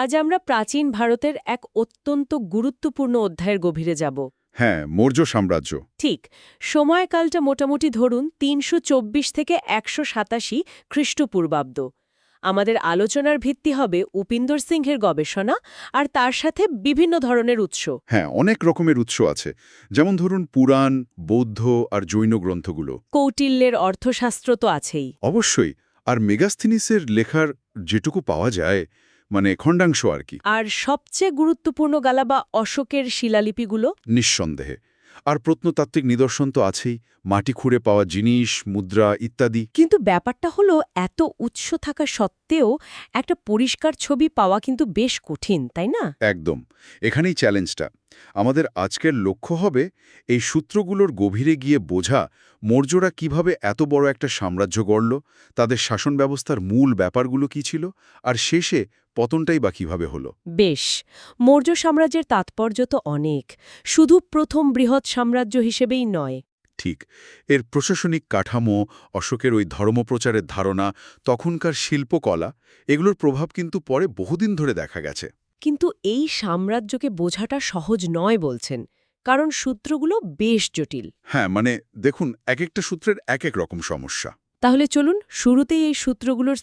আজ আমরা প্রাচীন ভারতের এক অত্যন্ত গুরুত্বপূর্ণ অধ্যায়ের গভীরে যাব। হ্যাঁ মৌর্য সাম্রাজ্য। ঠিক সময়কালটা মোটামুটি ধরুন তিনশো চব্বিশ থেকে একশো সাতাশি খ্রিস্টপূর্বাব্দ। আমাদের আলোচনার ভিত্তি হবে উপিন্দর সিংহের গবেষণা আর তার সাথে বিভিন্ন ধরনের উৎস। হ্যাঁ অনেক রকমের উৎস আছে। যেমন ধরুন পুরাণ বৌদ্ধ আর জৈন গ্রন্থগুলো। কৌটিল্যের অর্থশাস্ত্র তো আছেই। অবশ্যই আর মেগাস্থিনিসের লেখার যেটুকু পাওয়া যায় মানে খণ্ডাংশ আর কি। আর সবচেয়ে গুরুত্বপূর্ণ গালাবা অশোকের শিলালিপিগুলো? নিঃসন্দেহে। আর প্রত্নতাত্ত্বিক নিদর্শন তো আছেই মাটি খুঁড়ে পাওয়া জিনিস মুদ্রা ইত্যাদি। কিন্তু ব্যাপারটা হলো এত উৎস থাকা সত্ত্বেও একটা পরিষ্কার ছবি পাওয়া কিন্তু বেশ কঠিন তাই না? একদম। এখানেই চ্যালেঞ্জটা। আমাদের আজকের লক্ষ্য হবে এই সূত্রগুলোর গভীরে গিয়ে বোঝা মৌর্যরা কীভাবে এত বড় একটা সাম্রাজ্য গড়ল তাদের শাসন ব্যবস্থার মূল ব্যাপারগুলো কি ছিল আর শেষে পতনটাই বা কীভাবে হলো? বেশ মৌর্য সাম্রাজ্যের তাৎপর্য তো অনেক শুধু প্রথম বৃহৎ সাম্রাজ্য হিসেবেই নয়। ঠিক এর প্রশাসনিক কাঠামো অশোকের ওই ধর্মপ্রচারের ধারণা তখনকার শিল্পকলা এগুলোর প্রভাব কিন্তু পরে বহুদিন ধরে দেখা গেছে। কিন্তু এই সাম্রাজ্যকে বোঝাটা সহজ নয় বলছেন কারণ সূত্রগুলো বেশ জটিল। হ্যাঁ মানে দেখুন এক একটা সূত্রের এক এক রকম সমস্যা। তাহলে চলুন শুরুতেই এই সূত্রগুলোর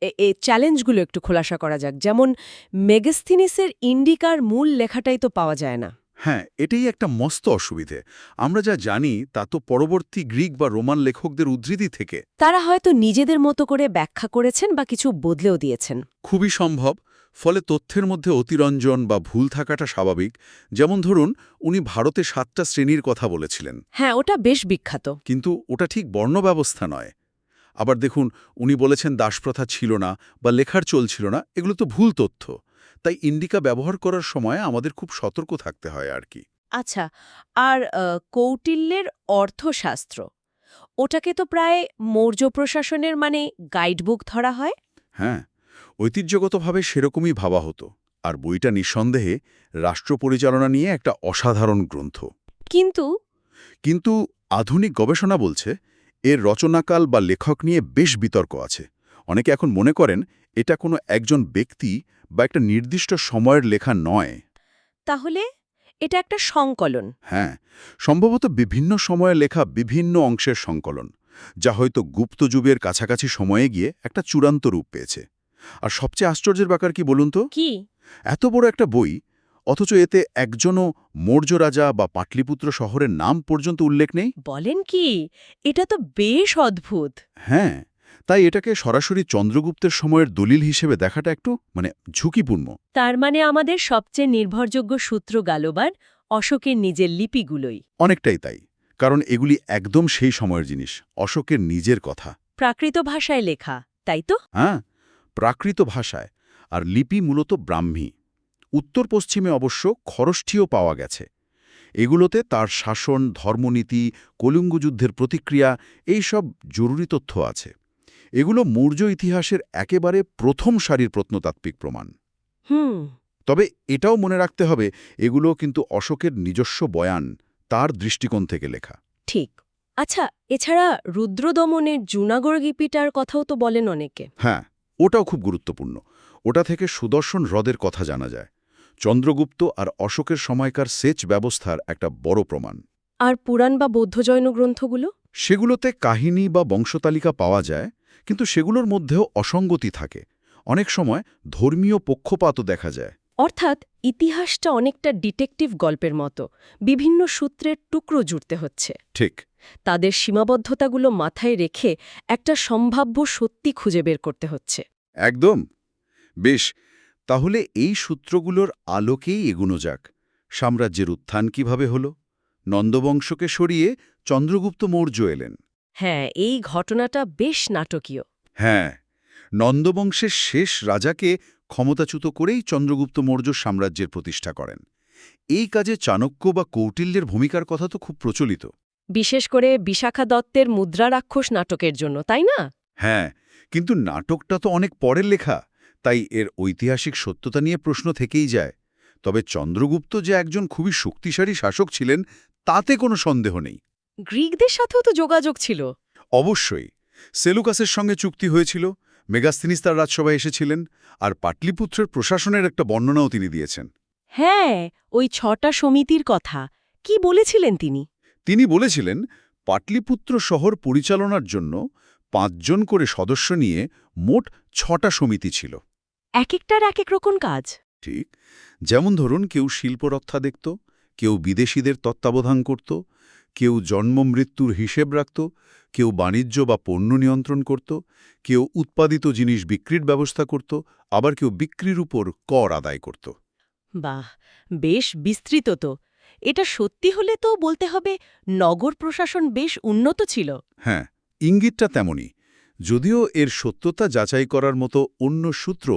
এ- এ চ্যালেঞ্জগুলো একটু খোলাসা করা যাক। যেমন মেগাস্থিনিসের ইন্ডিকার মূল লেখাটাই তো পাওয়া যায় না। হ্যাঁ এটাই একটা মস্ত অসুবিধে। আমরা যা জানি তা তো পরবর্তী গ্রিক বা রোমান লেখকদের উদ্ধৃতি থেকে। তারা হয়তো নিজেদের মতো করে ব্যাখ্যা করেছেন বা কিছু বদলেও দিয়েছেন। খুবই সম্ভব ফলে তথ্যের মধ্যে অতিরঞ্জন বা ভুল থাকাটা স্বাভাবিক। যেমন ধরুন উনি ভারতে সাতটা শ্রেণির কথা বলেছিলেন। হ্যাঁ ওটা বেশ বিখ্যাত। কিন্তু ওটা ঠিক বর্ণ ব্যবস্থা নয়। আবার দেখুন উনি বলেছেন দাসপ্রথা ছিল না বা লেখার চলছিল না এগুলো তো ভুল তথ্য। তাই ইন্ডিকা ব্যবহার করার সময় আমাদের খুব সতর্ক থাকতে হয় আর কি। আচ্ছা আর কৌটিল্যের অর্থশাস্ত্র ওটাকে তো প্রায় মৌর্য প্রশাসনের মানে গাইডবুক ধরা হয়? হ্যাঁ ঐতিহ্যগতভাবে সেরকমই ভাবা হতো আর বইটা নিঃসন্দেহে রাষ্ট্র পরিচালনা নিয়ে একটা অসাধারণ গ্রন্থ। কিন্তু? কিন্তু আধুনিক গবেষণা বলছে এর রচনাকাল বা লেখক নিয়ে বেশ বিতর্ক আছে। অনেকে এখন মনে করেন এটা কোনো একজন ব্যক্তি বা একটা নির্দিষ্ট সময়ের লেখা নয়। তাহলে এটা একটা সংকলন। হ্যাঁ সম্ভবত বিভিন্ন সময়ে লেখা বিভিন্ন অংশের সংকলন যা হয়তো গুপ্ত যুগের কাছাকাছি সময়ে গিয়ে একটা চূড়ান্ত রূপ পেয়েছে। আর সবচেয়ে আশ্চর্যের ব্যাপার কি বলুন তো? কি? এত বড় একটা বই অথচ এতে একজনও মৌর্য রাজা বা পাটলিপুত্র শহরের নাম পর্যন্ত উল্লেখ নেই? বলেন কি? এটা তো বেশ অদ্ভুত। হ্যাঁ তাই এটাকে সরাসরি চন্দ্রগুপ্তের সময়ের দলিল হিসেবে দেখাটা একটু মানে ঝুঁকিপূর্ণ। তার মানে আমাদের সবচেয়ে নির্ভরযোগ্য সূত্র গালোবার অশোকের নিজের লিপিগুলোই। অনেকটাই তাই কারণ এগুলি একদম সেই সময়ের জিনিস অশোকের নিজের কথা। প্রাকৃত ভাষায় লেখা তাই তো? হ্যাঁ প্রাকৃত ভাষায় আর লিপি মূলত ব্রাহ্মী। উত্তর পশ্চিমে অবশ্য খরষ্ঠীও পাওয়া গেছে। এগুলোতে তার শাসন ধর্মনীতি কলিঙ্গ যুদ্ধের প্রতিক্রিয়া এই সব জরুরি তথ্য আছে। এগুলো মৌর্য ইতিহাসের একেবারে প্রথম সারির প্রত্নতাত্ত্বিক প্রমাণ। হুম। তবে এটাও মনে রাখতে হবে এগুলো কিন্তু অশোকের নিজস্ব বয়ান তার দৃষ্টিকোণ থেকে লেখা। ঠিক। আচ্ছা এছাড়া রুদ্রদমনের জুনাগড় গিপিটার কথাও তো বলেন অনেকে। হ্যাঁ ওটাও খুব গুরুত্বপূর্ণ। ওটা থেকে সুদর্শন হ্রদের কথা জানা যায়। চন্দ্রগুপ্ত আর অশোকের সময়কার সেচ ব্যবস্থার একটা বড় প্রমাণ। আর পুরাণ বা বৌদ্ধ জৈন গ্রন্থগুলো? সেগুলোতে কাহিনী বা বংশতালিকা পাওয়া যায় কিন্তু সেগুলোর মধ্যেও অসঙ্গতি থাকে। অনেক সময় ধর্মীয় পক্ষপাতও দেখা যায়। অর্থাৎ ইতিহাসটা অনেকটা ডিটেকটিভ গল্পের মতো বিভিন্ন সূত্রের টুকরো জুড়তে হচ্ছে। ঠিক। তাদের সীমাবদ্ধতাগুলো মাথায় রেখে একটা সম্ভাব্য সত্যি খুঁজে বের করতে হচ্ছে। একদম। বেশ তাহলে এই সূত্রগুলোর আলোকেই এগুনো যাক। সাম্রাজ্যের উত্থান কীভাবে হল? নন্দবংশকে সরিয়ে চন্দ্রগুপ্ত মৌর্য এলেন। হ্যাঁ এই ঘটনাটা বেশ নাটকীয়। হ্যাঁ নন্দবংশের শেষ রাজাকে ক্ষমতাচ্যুত করেই চন্দ্রগুপ্ত মৌর্য সাম্রাজ্যের প্রতিষ্ঠা করেন। এই কাজে চাণক্য বা কৌটিল্যের ভূমিকার কথা তো খুব প্রচলিত। বিশেষ করে বিশাখা দত্তের মুদ্রা রাক্ষস নাটকের জন্য তাই না? হ্যাঁ কিন্তু নাটকটা তো অনেক পরের লেখা। তাই এর ঐতিহাসিক সত্যতা নিয়ে প্রশ্ন থেকেই যায়। তবে চন্দ্রগুপ্ত যে একজন খুবই শক্তিশালী শাসক ছিলেন তাতে কোনো সন্দেহ নেই। গ্রিকদের সাথেও তো যোগাযোগ ছিল। অবশ্যই। সেলুকাসের সঙ্গে চুক্তি হয়েছিল মেগাস্তিনিস তার রাজসভায় এসেছিলেন আর পাটলিপুত্রের প্রশাসনের একটা বর্ণনাও তিনি দিয়েছেন। হ্যাঁ ওই ছটা সমিতির কথা। কি বলেছিলেন তিনি? তিনি বলেছিলেন পাটলিপুত্র শহর পরিচালনার জন্য পাঁচজন করে সদস্য নিয়ে মোট ছটা সমিতি ছিল। এক একটার এক এক রকম কাজ। ঠিক। যেমন ধরুন কেউ শিল্পরক্ষা দেখত কেউ বিদেশিদের তত্ত্বাবধান করত কেউ জন্ম মৃত্যুর হিসেব রাখত কেউ বাণিজ্য বা পণ্য নিয়ন্ত্রণ করত কেউ উৎপাদিত জিনিস বিক্রির ব্যবস্থা করত আবার কেউ বিক্রির উপর কর আদায় করত। বাহ বেশ বিস্তৃত তো। এটা সত্যি হলে তো বলতে হবে নগর প্রশাসন বেশ উন্নত ছিল। হ্যাঁ ইঙ্গিতটা তেমনই। যদিও এর সত্যতা যাচাই করার মতো অন্য সূত্র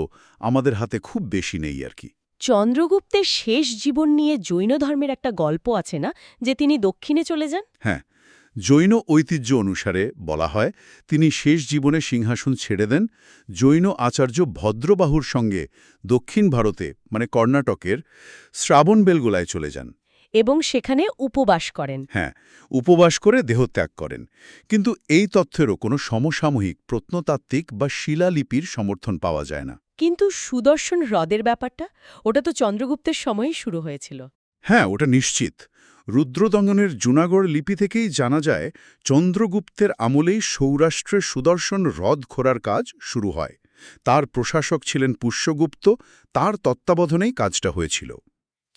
আমাদের হাতে খুব বেশি নেই আর কি। চন্দ্রগুপ্তের শেষ জীবন নিয়ে জৈন ধর্মের একটা গল্প আছে না যে তিনি দক্ষিণে চলে যান? হ্যাঁ জৈন ঐতিহ্য অনুসারে বলা হয় তিনি শেষ জীবনে সিংহাসন ছেড়ে দেন। জৈন আচার্য ভদ্রবাহুর সঙ্গে দক্ষিণ ভারতে মানে কর্ণাটকের শ্রাবণবেলগোলায় চলে যান। এবং সেখানে উপবাস করেন। হ্যাঁ উপবাস করে দেহত্যাগ করেন। কিন্তু এই তথ্যেরও কোনো সমসাময়িক প্রত্নতাত্ত্বিক বা শিলালিপির সমর্থন পাওয়া যায় না। কিন্তু সুদর্শন হ্রদের ব্যাপারটা ওটা তো চন্দ্রগুপ্তের সময়ই শুরু হয়েছিল। হ্যাঁ ওটা নিশ্চিত। রুদ্রদঙ্গনের জুনাগড় লিপি থেকেই জানা যায় চন্দ্রগুপ্তের আমলেই সৌরাষ্ট্রের সুদর্শন হ্রদ খোঁড়ার কাজ শুরু হয়। তার প্রশাসক ছিলেন পুষ্যগুপ্ত তার তত্ত্বাবধানেই কাজটা হয়েছিল।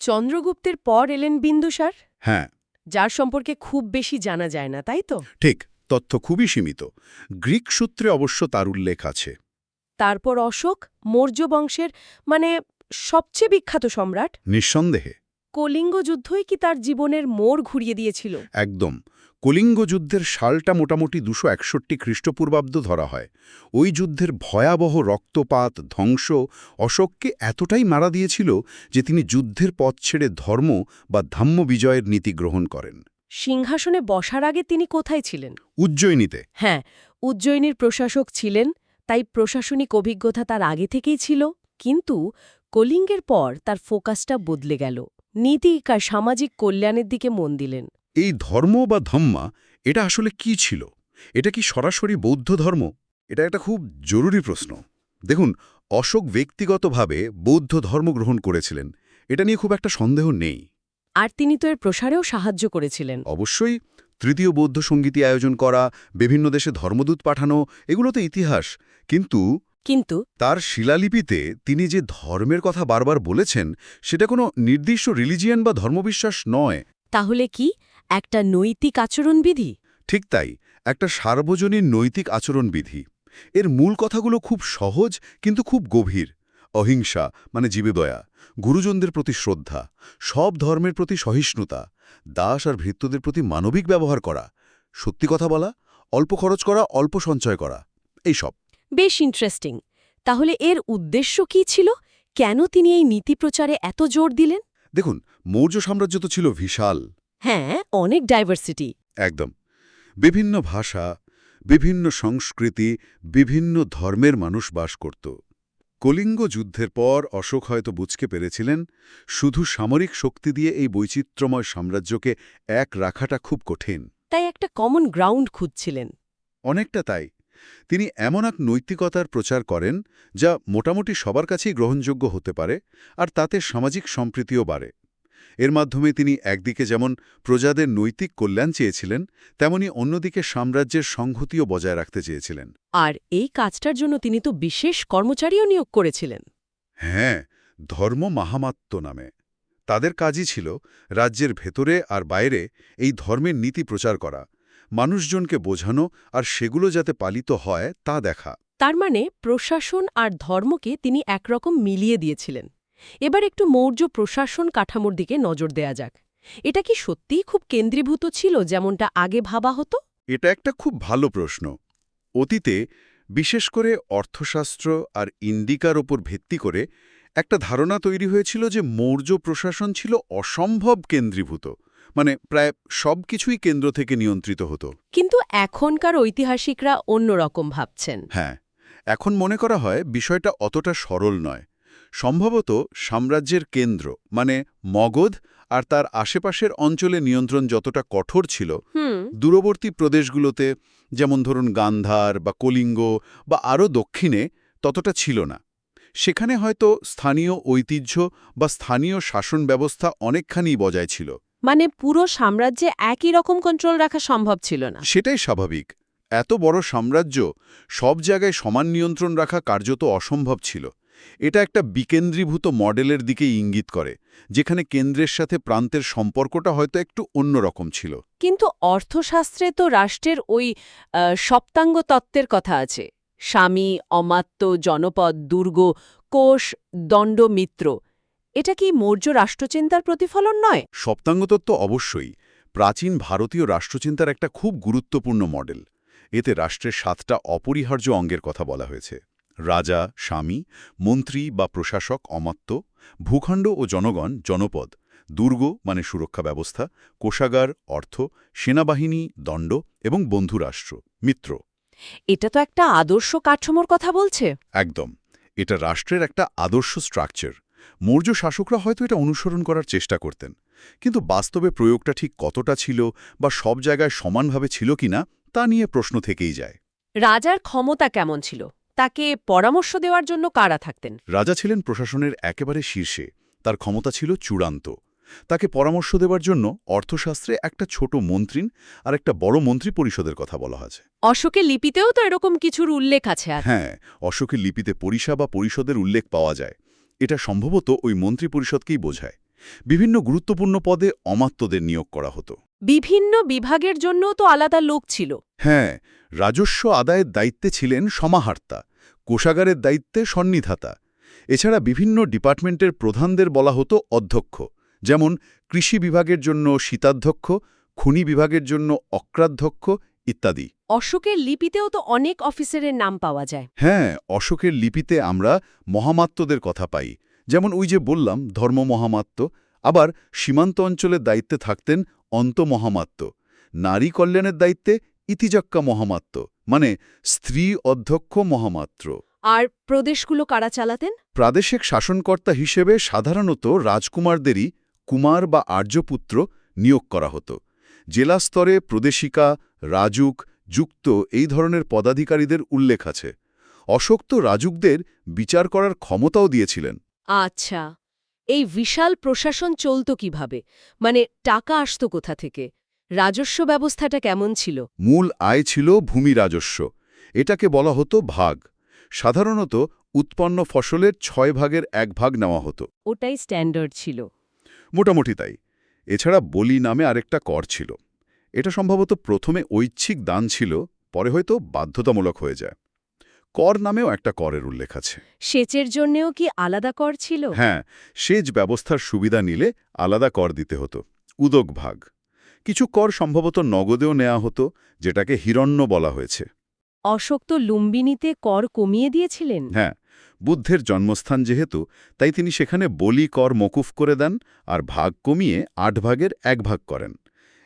চন্দ্রগুপ্তের পর এলেন বিন্দুসার? হ্যাঁ। যার সম্পর্কে খুব বেশি জানা যায় না তাই তো? ঠিক তথ্য খুবই সীমিত। গ্রিক সূত্রে অবশ্য তার উল্লেখ আছে। তারপর অশোক মৌর্য বংশের মানে সবচেয়ে বিখ্যাত সম্রাট? নিঃসন্দেহে। কলিঙ্গ যুদ্ধই কি তার জীবনের মোড় ঘুরিয়ে দিয়েছিল? একদম। কলিঙ্গ যুদ্ধের সালটা মোটামুটি দুশো একষট্টি খ্রিস্টপূর্বাব্দ ধরা হয়। ওই যুদ্ধের ভয়াবহ রক্তপাত ধ্বংস অশোককে এতটাই মারা দিয়েছিল যে তিনি যুদ্ধের পথ ছেড়ে ধর্ম বা ধাম্য বিজয়ের নীতি গ্রহণ করেন। সিংহাসনে বসার আগে তিনি কোথায় ছিলেন? উজ্জয়িনীতে। হ্যাঁ উজ্জয়িনীর প্রশাসক ছিলেন তাই প্রশাসনিক অভিজ্ঞতা তার আগে থেকেই ছিল। কিন্তু কলিঙ্গের পর তার ফোকাসটা বদলে গেল। নীতিক আর সামাজিক কল্যাণের দিকে মন দিলেন। এই ধর্ম বা ধম্মা এটা আসলে কি ছিল? এটা কি সরাসরি বৌদ্ধ ধর্ম? এটা একটা খুব জরুরি প্রশ্ন। দেখুন অশোক ব্যক্তিগতভাবে বৌদ্ধ ধর্ম গ্রহণ করেছিলেন। এটা নিয়ে খুব একটা সন্দেহ নেই। আর তিনি তো এর প্রসারেও সাহায্য করেছিলেন। অবশ্যই তৃতীয় বৌদ্ধ সঙ্গীতি আয়োজন করা বিভিন্ন দেশে ধর্মদূত পাঠানো এগুলো তো ইতিহাস। কিন্তু কিন্তু তার শিলালিপিতে তিনি যে ধর্মের কথা বারবার বলেছেন সেটা কোনো নির্দিষ্ট রিলিজিয়ান বা ধর্মবিশ্বাস নয়। তাহলে কি? একটা নৈতিক আচরণবিধি? ঠিক তাই একটা সার্বজনীন নৈতিক আচরণবিধি। এর মূল কথাগুলো খুব সহজ কিন্তু খুব গভীর। অহিংসা মানে জীবেদয়া গুরুজনদের প্রতি শ্রদ্ধা সব ধর্মের প্রতি সহিষ্ণুতা দাস আর ভৃত্যদের প্রতি মানবিক ব্যবহার করা সত্যি কথা বলা অল্প খরচ করা অল্প সঞ্চয় করা এইসব বেশ ইন্টারেস্টিং তাহলে এর উদ্দেশ্য কি ছিল? কেন তিনি এই নীতি প্রচারে এত জোর দিলেন? দেখুন মৌর্য সাম্রাজ্য তো ছিল বিশাল হ্যাঁ অনেক ডাইভার্সিটি একদম। বিভিন্ন ভাষা বিভিন্ন সংস্কৃতি বিভিন্ন ধর্মের মানুষ বাস করত। কলিঙ্গ যুদ্ধের পর অশোক হয়তো বুঝকে পেরেছিলেন শুধু সামরিক শক্তি দিয়ে এই বৈচিত্র্যময় সাম্রাজ্যকে এক রাখাটা খুব কঠিন। তাই একটা কমন গ্রাউন্ড খুঁজছিলেন। অনেকটা তাই। তিনি এমন এক নৈতিকতার প্রচার করেন যা মোটামুটি সবার কাছেই গ্রহণযোগ্য হতে পারে আর তাতে সামাজিক সম্প্রীতিও বাড়ে। এর মাধ্যমে তিনি একদিকে যেমন প্রজাদের নৈতিক কল্যাণ চেয়েছিলেন তেমনি অন্যদিকে সাম্রাজ্যের সংহতিও বজায় রাখতে চেয়েছিলেন। আর এই কাজটার জন্য তিনি তো বিশেষ কর্মচারীও নিয়োগ করেছিলেন। হ্যাঁ ধর্ম মাহামাত্য নামে। তাদের কাজই ছিল রাজ্যের ভেতরে আর বাইরে এই ধর্মের নীতি প্রচার করা মানুষজনকে বোঝানো আর সেগুলো যাতে পালিত হয় তা দেখা। তার মানে প্রশাসন আর ধর্মকে তিনি একরকম মিলিয়ে দিয়েছিলেন। এবার একটু মৌর্য প্রশাসন কাঠামোর দিকে নজর দেয়া যাক। এটা কি সত্যিই খুব কেন্দ্রীভূত ছিল যেমনটা আগে ভাবা হতো? এটা একটা খুব ভালো প্রশ্ন। অতীতে বিশেষ করে অর্থশাস্ত্র আর ইন্ডিকার ওপর ভিত্তি করে একটা ধারণা তৈরি হয়েছিল যে মৌর্য প্রশাসন ছিল অসম্ভব কেন্দ্রীভূত মানে প্রায় সব কিছুই কেন্দ্র থেকে নিয়ন্ত্রিত হতো। কিন্তু এখনকার ঐতিহাসিকরা অন্যরকম ভাবছেন। হ্যাঁ এখন মনে করা হয় বিষয়টা অতটা সরল নয়। সম্ভবত সাম্রাজ্যের কেন্দ্র মানে মগধ আর তার আশেপাশের অঞ্চলে নিয়ন্ত্রণ যতটা কঠোর ছিল দূরবর্তী প্রদেশগুলোতে যেমন ধরুন গান্ধার বা কলিঙ্গ বা আরও দক্ষিণে ততটা ছিল না। সেখানে হয়তো স্থানীয় ঐতিহ্য বা স্থানীয় শাসন ব্যবস্থা অনেকখানি বজায় ছিল। মানে পুরো সাম্রাজ্যে একই রকম কন্ট্রোল রাখা সম্ভব ছিল না। সেটাই স্বাভাবিক। এত বড় সাম্রাজ্য সব জায়গায় সমান নিয়ন্ত্রণ রাখা কার্যত অসম্ভব ছিল। এটা একটা বিকেন্দ্রীভূত মডেলের দিকে ইঙ্গিত করে যেখানে কেন্দ্রের সাথে প্রান্তের সম্পর্কটা হয়তো একটু অন্যরকম ছিল। কিন্তু অর্থশাস্ত্রে তো রাষ্ট্রের ওই সপ্তাঙ্গ তত্ত্বের কথা আছে। স্বামী অমাত্য জনপদ দুর্গ কোষ দণ্ড মিত্র। এটা কি মৌর্য রাষ্ট্রচিন্তার প্রতিফলন নয়? সপ্তাঙ্গতত্ত্ব অবশ্যই। প্রাচীন ভারতীয় রাষ্ট্রচিন্তার একটা খুব গুরুত্বপূর্ণ মডেল। এতে রাষ্ট্রের সাতটা অপরিহার্য অঙ্গের কথা বলা হয়েছে। রাজা স্বামী মন্ত্রী বা প্রশাসক অমাত্য ভূখণ্ড ও জনগণ জনপদ দুর্গ মানে সুরক্ষা ব্যবস্থা কোষাগার অর্থ সেনাবাহিনী দণ্ড এবং বন্ধুরাষ্ট্র মিত্র। এটা তো একটা আদর্শ কাঠামোর কথা বলছে। একদম। এটা রাষ্ট্রের একটা আদর্শ স্ট্রাকচার মৌর্য শাসকরা হয়তো এটা অনুসরণ করার চেষ্টা করতেন। কিন্তু বাস্তবে প্রয়োগটা ঠিক কতটা ছিল বা সব জায়গায় সমানভাবে ছিল কিনা তা নিয়ে প্রশ্ন থেকেই যায়। রাজার ক্ষমতা কেমন ছিল? তাকে পরামর্শ দেওয়ার জন্য কারা থাকতেন? রাজা ছিলেন প্রশাসনের একেবারে শীর্ষে। তার ক্ষমতা ছিল চূড়ান্ত। তাকে পরামর্শ দেওয়ার জন্য অর্থশাস্ত্রে একটা ছোট মন্ত্রীন আর একটা বড় মন্ত্রী পরিষদের কথা বলা আছে। অশোকের লিপিতেও তো এরকম কিছুর উল্লেখ আছে হ্যাঁ অশোকের লিপিতে পরিষা বা পরিষদের উল্লেখ পাওয়া যায়। এটা সম্ভবত ওই মন্ত্রী পরিষদকেই বোঝায়। বিভিন্ন গুরুত্বপূর্ণ পদে অমাত্যদের নিয়োগ করা হতো। বিভিন্ন বিভাগের জন্যও তো আলাদা লোক ছিল। হ্যাঁ রাজস্ব আদায়ের দায়িত্বে ছিলেন সমাহার্তা কোষাগারের দায়িত্বে সন্নিধাতা। এছাড়া বিভিন্ন ডিপার্টমেন্টের প্রধানদের বলা হতো অধ্যক্ষ যেমন কৃষি বিভাগের জন্য শীতাধ্যক্ষ খুনি বিভাগের জন্য অক্রাধ্যক্ষ ইত্যাদি। অশোকের লিপিতেও তো অনেক অফিসারের নাম পাওয়া যায়। হ্যাঁ অশোকের লিপিতে আমরা মহামাত্যদের কথা পাই। যেমন ওই যে বললাম ধর্ম মহামাত্য আবার সীমান্ত অঞ্চলের দায়িত্বে থাকতেন অন্ত মহামাত্য নারী কল্যাণের দায়িত্বে ইতিজাক্কা মহামাত্য মানে স্ত্রী অধ্যক্ষ মহামাত্র। আর প্রদেশগুলো কারা চালাতেন? প্রাদেশিক শাসনকর্তা হিসেবে সাধারণত রাজকুমারদেরই কুমার বা আর্যপুত্র নিয়োগ করা হতো। জেলা স্তরে প্রদেশিকা রাজুক যুক্ত এই ধরনের পদাধিকারীদের উল্লেখ আছে। অশোক তো রাজুকদের বিচার করার ক্ষমতাও দিয়েছিলেন। আচ্ছা এই বিশাল প্রশাসন চলত কীভাবে? মানে টাকা আসতো কোথা থেকে? রাজস্ব ব্যবস্থাটা কেমন ছিল? মূল আয় ছিল ভূমি রাজস্ব। এটাকে বলা হতো ভাগ। সাধারণত উৎপন্ন ফসলের ছয় ভাগের এক ভাগ নেওয়া হতো। ওটাই স্ট্যান্ডার্ড ছিল। মোটামুটি তাই। এছাড়া বলি নামে আরেকটা কর ছিল। এটা সম্ভবত প্রথমে ঐচ্ছিক দান ছিল পরে হয়তো বাধ্যতামূলক হয়ে যায়। কর নামেও একটা করের উল্লেখ আছে। সেচের জন্যেও কি আলাদা কর ছিল? হ্যাঁ সেচ ব্যবস্থার সুবিধা নিলে আলাদা কর দিতে হতো উদক ভাগ। কিছু কর সম্ভবত নগদেও নেওয়া হতো যেটাকে হিরণ্য বলা হয়েছে। অশোক তো লুম্বিনীতে কর কমিয়ে দিয়েছিলেন। হ্যাঁ বুদ্ধের জন্মস্থান যেহেতু তাই তিনি সেখানে বলি কর মকুফ করে দেন আর ভাগ কমিয়ে আট ভাগের এক ভাগ করেন।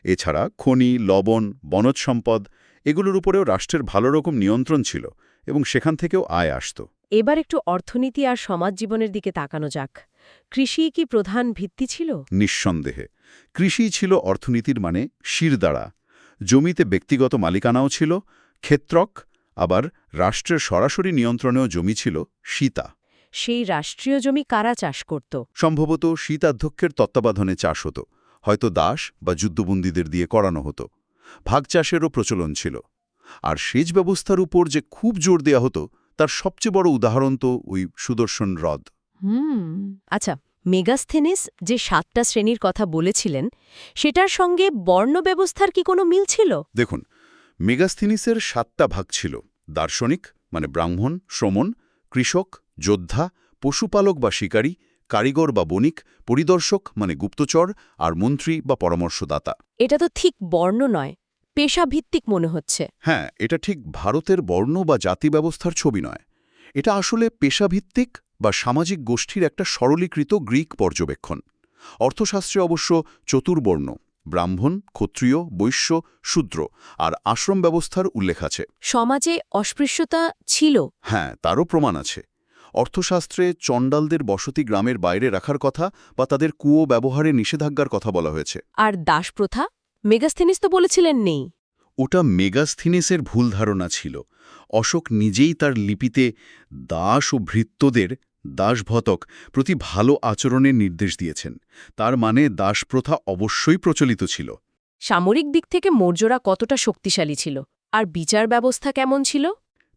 এছাড়া খনি লবণ বনজ সম্পদ এগুলোর উপরেও রাষ্ট্রের ভালো রকম নিয়ন্ত্রণ ছিল এবং সেখান থেকেও আয় আসত। এবার একটু অর্থনীতি আর সমাজ জীবনের দিকে তাকানো যাক। কৃষি কি প্রধান ভিত্তি ছিল? নিঃসন্দেহে। কৃষিই ছিল অর্থনীতির মানে শিরদাঁড়া জমিতে ব্যক্তিগত মালিকানাও ছিল ক্ষেত্রক আবার রাষ্ট্রের সরাসরি নিয়ন্ত্রণেও জমি ছিল সীতা সেই রাষ্ট্রীয় জমি কারা চাষ করত? সম্ভবত শীতাধ্যক্ষের তত্ত্বাবধানে চাষ হতো হয়তো দাস বা যুদ্ধবন্দীদের দিয়ে করানো হতো। ভাগ চাষেরও প্রচলন ছিল। আর সেচ ব্যবস্থার উপর যে খুব জোর দেয়া হতো তার সবচেয়ে বড় উদাহরণ তো ওই সুদর্শন হ্রদ। হুম আচ্ছা মেগাস্থেনিস যে সাতটা শ্রেণির কথা বলেছিলেন সেটার সঙ্গে বর্ণ ব্যবস্থার কি কোনো মিল ছিল? দেখুন মেগাস্থিনিসের সাতটা ভাগ ছিল দার্শনিক মানে ব্রাহ্মণ শ্রমণ কৃষক যোদ্ধা পশুপালক বা শিকারী কারিগর বা বণিক পরিদর্শক মানে গুপ্তচর আর মন্ত্রী বা পরামর্শদাতা। এটা তো ঠিক বর্ণ নয়। পেশাভিত্তিক মনে হচ্ছে। হ্যাঁ এটা ঠিক ভারতের বর্ণ বা জাতি ব্যবস্থার ছবি নয়। এটা আসলে পেশাভিত্তিক বা সামাজিক গোষ্ঠীর একটা সরলীকৃত গ্রিক পর্যবেক্ষণ। অর্থশাস্ত্রে অবশ্য চতুর্বর্ণ ব্রাহ্মণ ক্ষত্রিয় বৈশ্য শূদ্র আর আশ্রম ব্যবস্থার উল্লেখ আছে। সমাজে অস্পৃশ্যতা ছিল? হ্যাঁ তারও প্রমাণ আছে। অর্থশাস্ত্রে চণ্ডালদের বসতি গ্রামের বাইরে রাখার কথা বা তাদের কুয়ো ব্যবহারে নিষেধাজ্ঞার কথা বলা হয়েছে। আর দাস প্রথা মেগাস্থেনিস তো বলেছিলেন নেই। ওটা মেগাস্থিনিসের ভুল ধারণা ছিল। অশোক নিজেই তার লিপিতে দাস ও ভৃত্যদের দাসভতক প্রতি ভালো আচরণের নির্দেশ দিয়েছেন। তার মানে দাসপ্রথা অবশ্যই প্রচলিত ছিল। সামরিক দিক থেকে মৌর্যরা কতটা শক্তিশালী ছিল আর বিচার ব্যবস্থা কেমন ছিল?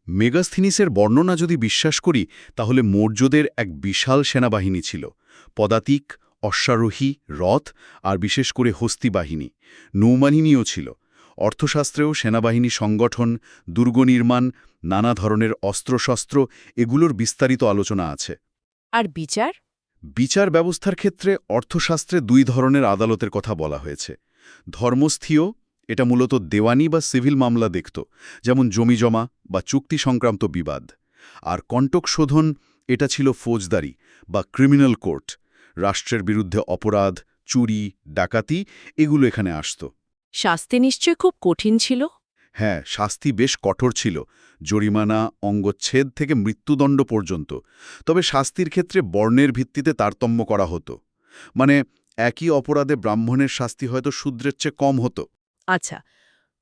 মেগাস্থিনিসের বর্ণনা যদি বিশ্বাস করি তাহলে মৌর্যদের এক বিশাল সেনাবাহিনী ছিল। পদাতিক অশ্বারোহী রথ আর বিশেষ করে হস্তি বাহিনী। নৌবাহিনীও ছিল। অর্থশাস্ত্রেও সেনাবাহিনী সংগঠন দুর্গ নির্মাণ নানা ধরনের অস্ত্রশস্ত্র এগুলোর বিস্তারিত আলোচনা আছে। আর বিচার? বিচার ব্যবস্থার ক্ষেত্রে অর্থশাস্ত্রে দুই ধরনের আদালতের কথা বলা হয়েছে। ধর্মস্থীয় এটা মূলত দেওয়ানি বা সিভিল মামলা দেখত যেমন জমিজমা বা চুক্তি সংক্রান্ত বিবাদ। আর কণ্টক শোধন এটা ছিল ফৌজদারি বা ক্রিমিনাল কোর্ট। রাষ্ট্রের বিরুদ্ধে অপরাধ চুরি ডাকাতি এগুলো এখানে আসত। শাস্তি নিশ্চয় খুব কঠিন ছিল? হ্যাঁ শাস্তি বেশ কঠোর ছিল। জরিমানা অঙ্গচ্ছেদ থেকে মৃত্যুদণ্ড পর্যন্ত। তবে শাস্তির ক্ষেত্রে বর্ণের ভিত্তিতে তারতম্য করা হতো। মানে একই অপরাধে ব্রাহ্মণের শাস্তি হয়তো শূদ্রের চেয়ে কম হতো। আচ্ছা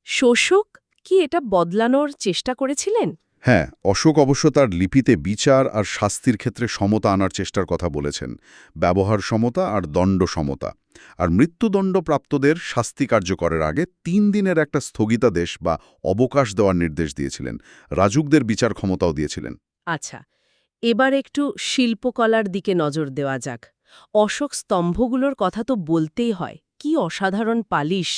শোষক কি এটা বদলানোর চেষ্টা করেছিলেন? হ্যাঁ অশোক অবশ্য তার লিপিতে বিচার আর শাস্তির ক্ষেত্রে সমতা আনার চেষ্টার কথা বলেছেন। ব্যবহার সমতা আর দণ্ড সমতা। আর মৃত্যুদণ্ডপ্রাপ্তদের শাস্তি কার্যকরের আগে তিন দিনের একটা স্থগিতাদেশ বা অবকাশ দেওয়ার নির্দেশ দিয়েছিলেন। রাজুকদের বিচার ক্ষমতাও দিয়েছিলেন। আচ্ছা এবার একটু শিল্পকলার দিকে নজর দেওয়া যাক। অশোক স্তম্ভগুলোর কথা তো বলতেই হয়, কি অসাধারণ পালিশ,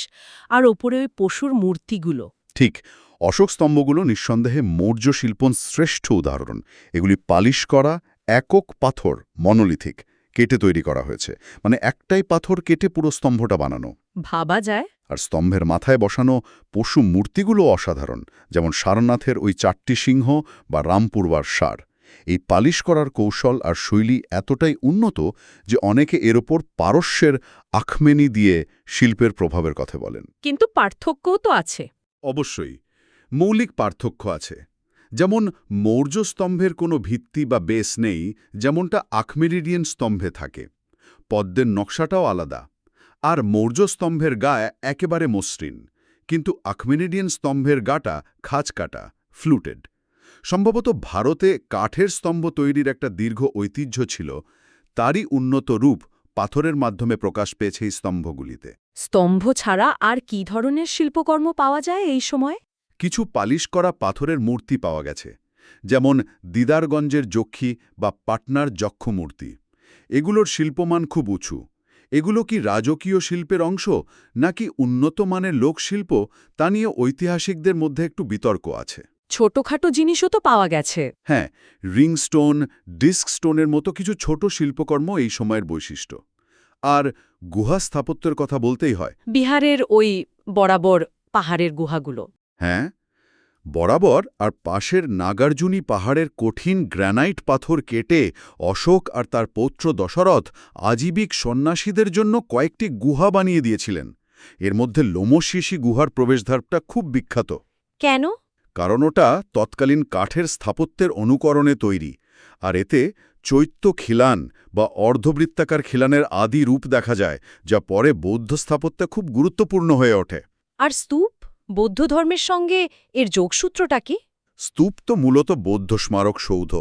আর ওপরে ওই পশুর মূর্তিগুলো। ঠিক অশোক স্তম্ভগুলো নিঃসন্দেহে মৌর্য শিল্পন শ্রেষ্ঠ উদাহরণ। এগুলি পালিশ করা একক পাথর মনোলিথিক কেটে তৈরি করা হয়েছে। মানে একটাই পাথর কেটে পুরো স্তম্ভটা বানানো। ভাবা যায়। আর স্তম্ভের মাথায় বসানো পশু মূর্তিগুলো অসাধারণ যেমন সারনাথের ওই চারটি সিংহ বা রামপূর্বার সার এই পালিশ করার কৌশল আর শৈলী এতটাই উন্নত যে অনেকে এর ওপর পারস্যের আখমেনি দিয়ে শিল্পের প্রভাবের কথা বলেন। কিন্তু পার্থক্যও তো আছে। অবশ্যই, মৌলিক পার্থক্য আছে। যেমন মৌর্য স্তম্ভের কোনো ভিত্তি বা বেস নেই, যেমনটা আখমেরিডিয়ান স্তম্ভে থাকে। পদ্মের নকশাটাও আলাদা। আর মৌর্য স্তম্ভের গায়ে একেবারে মসৃণ, কিন্তু আখমেরিডিয়ান স্তম্ভের গাটা খাঁজকাটা ফ্লুটেড সম্ভবত ভারতে কাঠের স্তম্ভ তৈরির একটা দীর্ঘ ঐতিহ্য ছিল, তারই উন্নত রূপ পাথরের মাধ্যমে প্রকাশ পেয়েছে এই স্তম্ভগুলিতে। স্তম্ভ ছাড়া আর কি ধরনের শিল্পকর্ম পাওয়া যায় এই সময়? কিছু পালিশ করা পাথরের মূর্তি পাওয়া গেছে যেমন দিদারগঞ্জের যক্ষী বা পাটনার যক্ষ মূর্তি এগুলোর শিল্পমান খুব উঁচু। এগুলো কি রাজকীয় শিল্পের অংশ নাকি উন্নত মানের লোকশিল্প তা নিয়ে ঐতিহাসিকদের মধ্যে একটু বিতর্ক আছে? ছোটখাটো জিনিসও তো পাওয়া গেছে। হ্যাঁ রিং স্টোন ডিস্ক স্টোনের মতো কিছু ছোট শিল্পকর্ম এই সময়ের বৈশিষ্ট্য। আর গুহা স্থাপত্যের কথা বলতেই হয়। বিহারের ওই বরাবর পাহাড়ের গুহাগুলো। হ্যাঁ? বরাবর আর পাশের নাগার্জুনি পাহাড়ের কঠিন গ্র্যানাইট পাথর কেটে অশোক আর তার পৌত্র দশরথ আজীবিক সন্ন্যাসীদের জন্য কয়েকটি গুহা বানিয়ে দিয়েছিলেন। এর মধ্যে লোমশিশি গুহার প্রবেশদ্বারটা খুব বিখ্যাত। কেন? কারণ ওটা তৎকালীন কাঠের স্থাপত্যের অনুকরণে তৈরি। আর এতে চৈত্য খিলান বা অর্ধবৃত্তাকার খিলানের আদি রূপ দেখা যায় যা পরে বৌদ্ধ স্থাপত্যে খুব গুরুত্বপূর্ণ হয়ে ওঠে। আর স্তূপ? বৌদ্ধ ধর্মের সঙ্গে এর যোগসূত্রটা কি? স্তূপ তো মূলত বৌদ্ধ স্মারক সৌধ।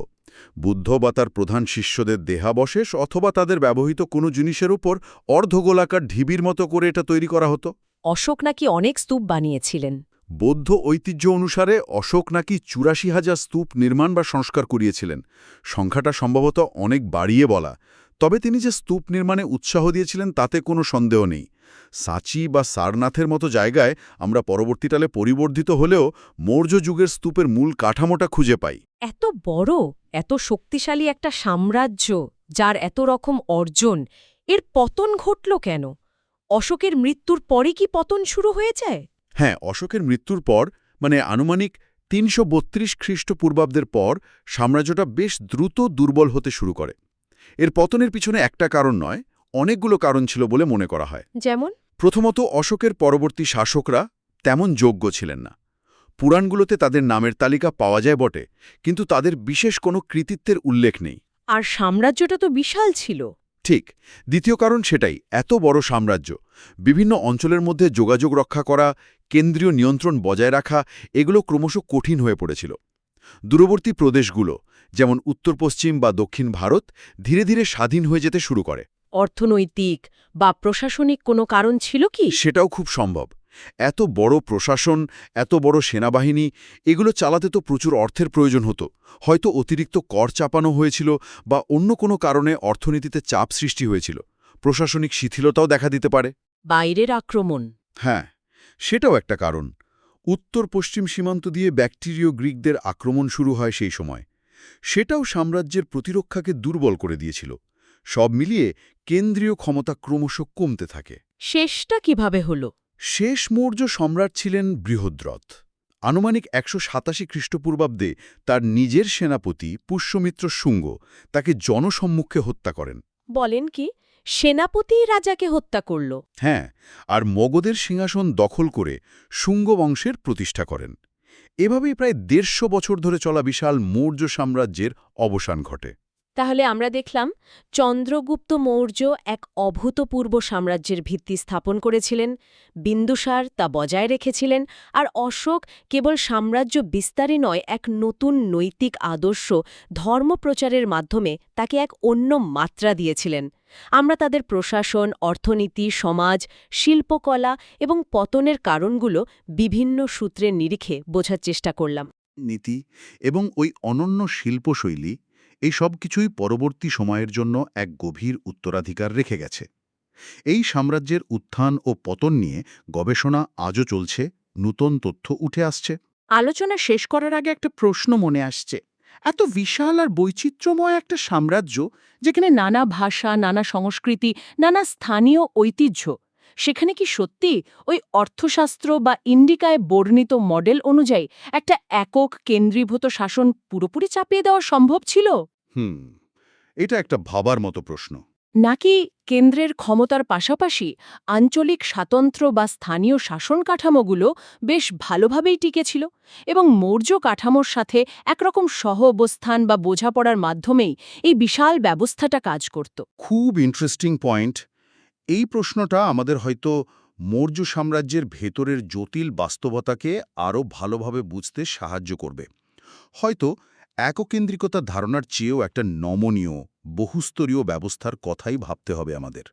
বুদ্ধ বা তার প্রধান শিষ্যদের দেহাবশেষ অথবা তাদের ব্যবহৃত কোনো জিনিসের উপর অর্ধগোলাকার ঢিবির মতো করে এটা তৈরি করা হতো। অশোক নাকি অনেক স্তূপ বানিয়েছিলেন। বৌদ্ধ ঐতিহ্য অনুসারে অশোক নাকি চুরাশি হাজার স্তূপ নির্মাণ বা সংস্কার করিয়েছিলেন। সংখ্যাটা সম্ভবত অনেক বাড়িয়ে বলা। তবে তিনি যে স্তূপ নির্মাণে উৎসাহ দিয়েছিলেন তাতে কোনো সন্দেহ নেই। সাচি বা সারনাথের মতো জায়গায় আমরা পরবর্তীকালে পরিবর্ধিত হলেও মৌর্য যুগের স্তূপের মূল কাঠামোটা খুঁজে পাই। এত বড়, এত শক্তিশালী একটা সাম্রাজ্য যার এত রকম অর্জন, এর পতন ঘটল কেন? অশোকের মৃত্যুর পরে কি পতন শুরু হয়ে যায়? হ্যাঁ অশোকের মৃত্যুর পর মানে আনুমানিক তিনশো বত্রিশ খ্রিস্টপূর্বাব্দের পর সাম্রাজ্যটা বেশ দ্রুত দুর্বল হতে শুরু করে। এর পতনের পিছনে একটা কারণ নয় অনেকগুলো কারণ ছিল বলে মনে করা হয়। যেমন? প্রথমত অশোকের পরবর্তী শাসকরা তেমন যোগ্য ছিলেন না। পুরাণগুলোতে তাদের নামের তালিকা পাওয়া যায় বটে কিন্তু তাদের বিশেষ কোনো কৃতিত্বের উল্লেখ নেই। আর সাম্রাজ্যটা তো বিশাল ছিল। ঠিক দ্বিতীয় কারণ সেটাই এত বড় সাম্রাজ্য। বিভিন্ন অঞ্চলের মধ্যে যোগাযোগ রক্ষা করা কেন্দ্রীয় নিয়ন্ত্রণ বজায় রাখা এগুলো ক্রমশ কঠিন হয়ে পড়েছিল। দূরবর্তী প্রদেশগুলো যেমন উত্তর পশ্চিম বা দক্ষিণ ভারত ধীরে ধীরে স্বাধীন হয়ে যেতে শুরু করে। অর্থনৈতিক বা প্রশাসনিক কোনো কারণ ছিল কি? সেটাও খুব সম্ভব। এত বড় প্রশাসন এত বড় সেনাবাহিনী এগুলো চালাতে তো প্রচুর অর্থের প্রয়োজন হতো। হয়তো অতিরিক্ত কর চাপানো হয়েছিল বা অন্য কোনো কারণে অর্থনীতিতে চাপ সৃষ্টি হয়েছিল। প্রশাসনিক শিথিলতাও দেখা দিতে পারে। বাইরের আক্রমণ। হ্যাঁ সেটাও একটা কারণ। উত্তর পশ্চিম সীমান্ত দিয়ে ব্যাকটেরীয় গ্রিকদের আক্রমণ শুরু হয় সেই সময়। সেটাও সাম্রাজ্যের প্রতিরক্ষাকে দুর্বল করে দিয়েছিল। সব মিলিয়ে কেন্দ্রীয় ক্ষমতা ক্রমশ কমতে থাকে। শেষটা কীভাবে হল? শেষ মৌর্য সম্রাট ছিলেন বৃহদ্রথ। আনুমানিক একশো সাতাশি খ্রিস্টপূর্বাব্দে তার নিজের সেনাপতি পুষ্যমিত্র শুঙ্গ তাকে জনসম্মুখে হত্যা করেন। বলেন কি? সেনাপতি রাজাকে হত্যা করল। হ্যাঁ আর মগধের সিংহাসন দখল করে শুঙ্গ বংশের প্রতিষ্ঠা করেন। এভাবেই প্রায় দেড়শো বছর ধরে চলা বিশাল মৌর্য সাম্রাজ্যের অবসান ঘটে। তাহলে আমরা দেখলাম চন্দ্রগুপ্ত মৌর্য এক অভূতপূর্ব সাম্রাজ্যের ভিত্তি স্থাপন করেছিলেন বিন্দুসার তা বজায় রেখেছিলেন আর অশোক কেবল সাম্রাজ্য বিস্তারই নয় এক নতুন নৈতিক আদর্শ ধর্মপ্রচারের মাধ্যমে তাকে এক অন্য মাত্রা দিয়েছিলেন। আমরা তাদের প্রশাসন অর্থনীতি সমাজ শিল্পকলা এবং পতনের কারণগুলো বিভিন্ন সূত্রের নিরিখে বোঝার চেষ্টা করলাম। নীতি এবং ওই অনন্য শিল্পশৈলী এই সব কিছুই পরবর্তী সময়ের জন্য এক গভীর উত্তরাধিকার রেখে গেছে। এই সাম্রাজ্যের উত্থান ও পতন নিয়ে গবেষণা আজও চলছে নূতন তথ্য উঠে আসছে। আলোচনা শেষ করার আগে একটা প্রশ্ন মনে আসছে। এত বিশাল আর বৈচিত্র্যময় একটা সাম্রাজ্য যেখানে নানা ভাষা, নানা সংস্কৃতি, নানা স্থানীয় ঐতিহ্য, সেখানে কি সত্যি ওই অর্থশাস্ত্র বা ইন্ডিকায় বর্ণিত মডেল অনুযায়ী একটা একক কেন্দ্রীভূত শাসন পুরোপুরি চাপিয়ে দেওয়া সম্ভব ছিল? হুম, এটা একটা ভাবার মতো প্রশ্ন। নাকি কেন্দ্রের ক্ষমতার পাশাপাশি আঞ্চলিক স্বাতন্ত্র্য বা স্থানীয় শাসন কাঠামোগুলো বেশ ভালোভাবেই টিকেছিল এবং মৌর্য কাঠামোর সাথে একরকম সহ অবস্থান বা বোঝাপড়ার মাধ্যমেই এই বিশাল ব্যবস্থাটা কাজ করত। খুব ইন্টারেস্টিং পয়েন্ট এই প্রশ্নটা আমাদের হয়তো মৌর্য সাম্রাজ্যের ভেতরের জটিল বাস্তবতাকে আরও ভালোভাবে বুঝতে সাহায্য করবে। হয়তো এককেন্দ্রিকতার ধারণার চেয়েও একটা নমনীয় বহুস্তরীয় ব্যবস্থার কথাই ভাবতে হবে আমাদের।